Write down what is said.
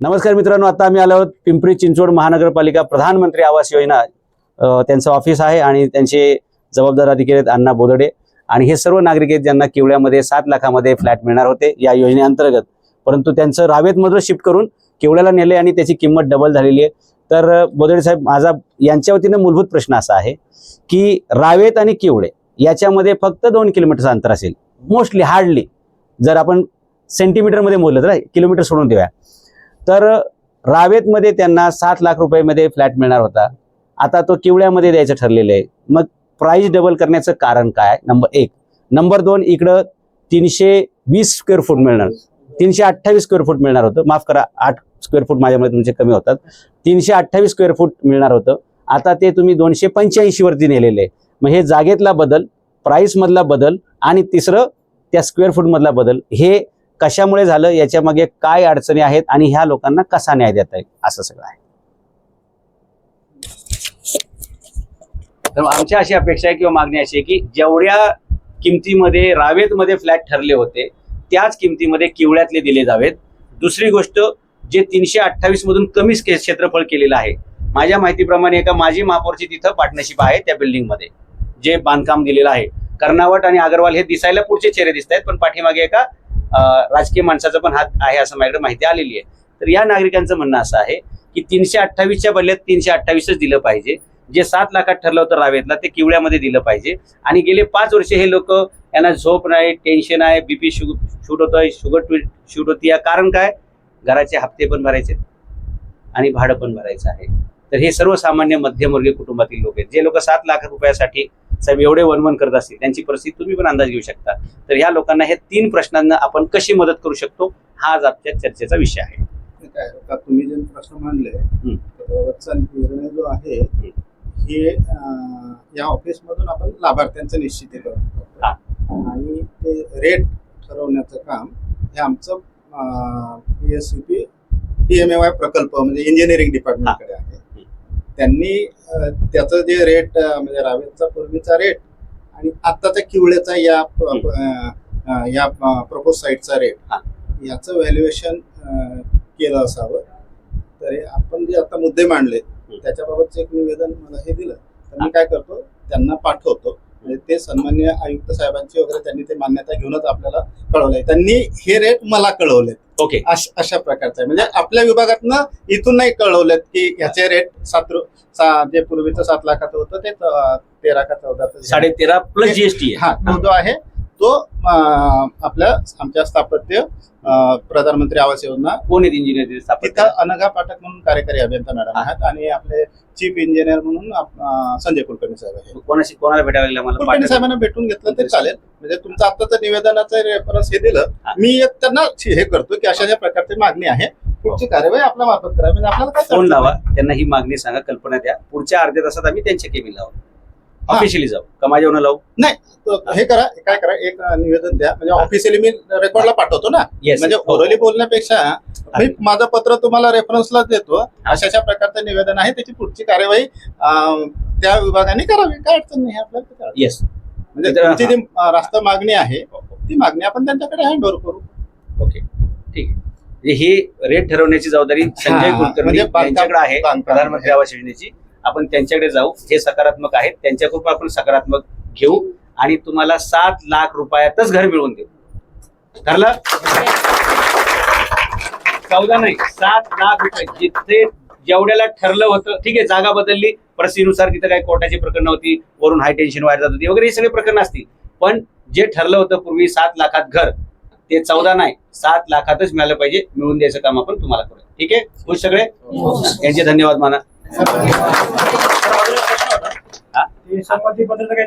नमस्कार मित्रांनो आता आम्ही आलो आहोत पिंपरी चिंचवड महानगरपालिका प्रधानमंत्री आवास योजना त्यांचं ऑफिस आहे आणि त्यांचे जबाबदार अधिकारी आहेत अण्णा बोदडे. आणि हे सर्व नागरिक आहेत ज्यांना किवळ्यामध्ये सात लाखामध्ये फ्लॅट मिळणार होते या योजनेअंतर्गत. परंतु त्यांचं रावेतमधून शिफ्ट करून किवळ्याला नेले आणि त्याची किंमत डबल झालेली आहे. तर बोदडे साहेब माझा यांच्या वतीनं मूलभूत प्रश्न असा आहे की रावेत आणि किवळे याच्यामध्ये फक्त दोन किलोमीटरचं अंतर असेल. Mostly hardly. जर आपण सेंटीमीटरमध्ये मोजलं तर किलोमीटर सोडून देऊया. तर रावेतमध्ये त्यांना सात लाख रुपयामध्ये फ्लॅट मिळणार होता. आता तो किवळ्यामध्ये द्यायचं ठरलेलं आहे. मग प्राईस डबल करण्याचं कारण काय? नंबर एक. नंबर दोन इकडं तीनशे वीस स्क्वेअर फूट मिळणार. तीनशे अठ्ठावीस स्क्वेअर फूट मिळणार होतं. माफ करा आठ स्क्वेअर फूट माझ्यामध्ये तुमचे कमी होतात. तीनशे अठ्ठावीस स्क्वेअर फूट मिळणार होतं. आता ते तुम्ही दोनशे पंच्याऐंशीवरती नेलेले आहे. मग हे जागेतला बदल प्राईसमधला बदल आणि तिसरं त्या स्क्वेअर फूटमधला बदल हे कशामुळे झालं याच्या मागे काय अडचणी आहेत आणि ह्या लोकांना कसा न्याय देता येईल असं सगळं आहे. तर आमची अशी अपेक्षा आहे किंवा मागणी अशी आहे की जेवढ्या किमतीमध्ये रावेतमध्ये फ्लॅट ठरले होते त्याच किमतीमध्ये किवळ्यातले दिले जावेत. दुसरी गोष्ट जे तीनशे अठ्ठावीस मधून कमी क्षेत्रफळ केलेलं आहे माझ्या माहितीप्रमाणे एका माजी महापौरची तिथं पार्टनरशिप आहे त्या बिल्डिंगमध्ये जे बांधकाम दिलेलं आहे. कर्नावट आणि अगरवाल हे दिसायला पुढचे चेहरे दिसत आहेत पण पाठीमागे एका राजकीय माणसाचा पण हात आहे असं माझ्याकडे माहिती आलेली आहे. तर या नागरिकांचं म्हणणं असं आहे की तीनशे अठ्ठावीसच्या बदल्यात तीनशे अठ्ठावीसच दिलं पाहिजे. जे सात लाखात ठरलं होतं रावेतला ते किवळ्यामध्ये दिलं पाहिजे. आणि गेले पाच वर्ष हे लोक यांना झोप नाही टेन्शन आहे बीपी शूट होतोय शुगर शूट होती. या कारण काय? घराचे हप्ते पण भरायचे आणि भाडं पण भरायचं आहे. तर हे सर्वसामान्य मध्यमवर्गीय कुटुंबातील लोक आहेत. जे लोक सात लाख रुपयासाठी साहेब एवढे वनवन करत असतील त्यांची परिस्थिती तुम्ही पण अंदाज घेऊ शकता. तर ह्या लोकांना हे तीन प्रश्नांना आपण कशी मदत करू शकतो हा आज आजच्या चर्चेचा विषय आहे. तुम्ही जे प्रश्न मांडले. त्याबाबतचा निर्णय जो आहे हे या ऑफिस मधून आपण लाभार्थ्यांचं निश्चिती करतो. आणि ते रेट ठरवण्याचं काम हे आमचं P S C P P M A Y प्रकल्प म्हणजे इंजिनिअरिंग डिपार्टमेंटकडे आहे. त्यांनी त्याचं जे रेट म्हणजे रावेतचा पूर्वीचा रेट आणि आत्ताचा किवळेचा या या प्रपोज साईटचा रेट. याचं व्हॅल्युएशन केलं असावं. तर आपण जे आता मुद्दे मांडले त्याच्याबाबतचं एक निवेदन मला हे दिलं. तर मी काय करतो त्यांना पाठवतो. ते सन्मान्य आयुक्त साहेबांची वगैरे त्यांनी ते मान्यता घेऊनच आपल्याला कळवलंय. त्यांनी हे रेट मला कळवले ओके. अश- अशा प्रकारचं आहे. म्हणजे आपल्या विभागातनं इथून नाही कळवलेत की ह्याचे रेट सात जे पूर्वीचं सात लाखाचं होतं ते तेरा का चौदाचं साडे तेरा प्लस जीएसटी हा तो जो आहे तो आपल्या आमच्या स्थापत्य प्रधानमंत्री आवास योजना. इंजिनियर स्थापन तिथं अनघा पाठक म्हणून कार्यकारी अभियंता मॅडम आहेत आणि आपले चीफ इंजिनियर म्हणून संजय कुलकर्णी साहेब आहेत. कोणाशी कोणाला भेटायला मला कुलकर्णी. साहेबांना भेटून घेतलं तरी चालेल. म्हणजे तुमचं आत्ताचं निवेदनाचं रेफरन्स हे दिलं. मी एक त्यांना हे करतो की अशा अशा प्रकारची मागणी आहे. पुढची कार्यवाही आपल्या मार्फत करावी. म्हणजे आपल्याला काय फोन लावा. त्यांना ही मागणी सांगा कल्पना द्या. पुढच्या अर्ध्या तासात आम्ही त्यांच्या केबिन लावू. ऑफिशियली जाऊ. का माझ्या लावू? नाही तो- हे करा काय करा एक निवेदन द्या. म्हणजे ऑफिशियली मी रेकॉर्डला पाठवतो ना? म्हणजे ओरली बोलण्यापेक्षा मी माझं पत्र तुम्हाला रेफरन्सला देतो. अशा अशा प्रकारचं निवेदन आहे त्याची पुढची कार्यवाही अं, त्या विभागाने करावी. काय अडचण नाही आपल्याला ते. येस म्हणजे तर- तुमची जी अं, रास्त मागणी आहे ती मागणी आपण त्यांच्याकडे हँड ओव्हर करू. ओके ठीक आहे. म्हणजे ही रेट ठरवण्याची जबाबदारी संजय हा, कुलकर्णी म्हणजे बांधकाम- यांच्याकडे आहे बांधकाम प्रधानमंत्री आवास योजनेची. आपण त्यांच्याकडे जाऊ. हे सकारात्मक आहेत. त्यांच्याकडून आपण सकारात्मक घेऊ आणि तुम्हाला सात लाख रुपयातच घर मिळवून देऊ. ठरलं? चौदा नाही सात लाख रुपये. जिथे जेवढ्याला ठरलं होतं ठीक आहे जागा बदलली. परिस्थितीनुसार तिथं काही कोर्टाची प्रकरणं होती वरून हाय टेन्शन वायर जात होती वगैरे हे सगळे प्रकरण असतील. पण जे ठरलं होतं पूर्वी सात लाखात घर ते चौदा नाही सात लाखातच मिळालं पाहिजे. मिळवून द्यायचं काम आपण तुम्हाला करू ठीक आहे? खुश सगळे? यांचे धन्यवाद माना. संमती पत्राचं काही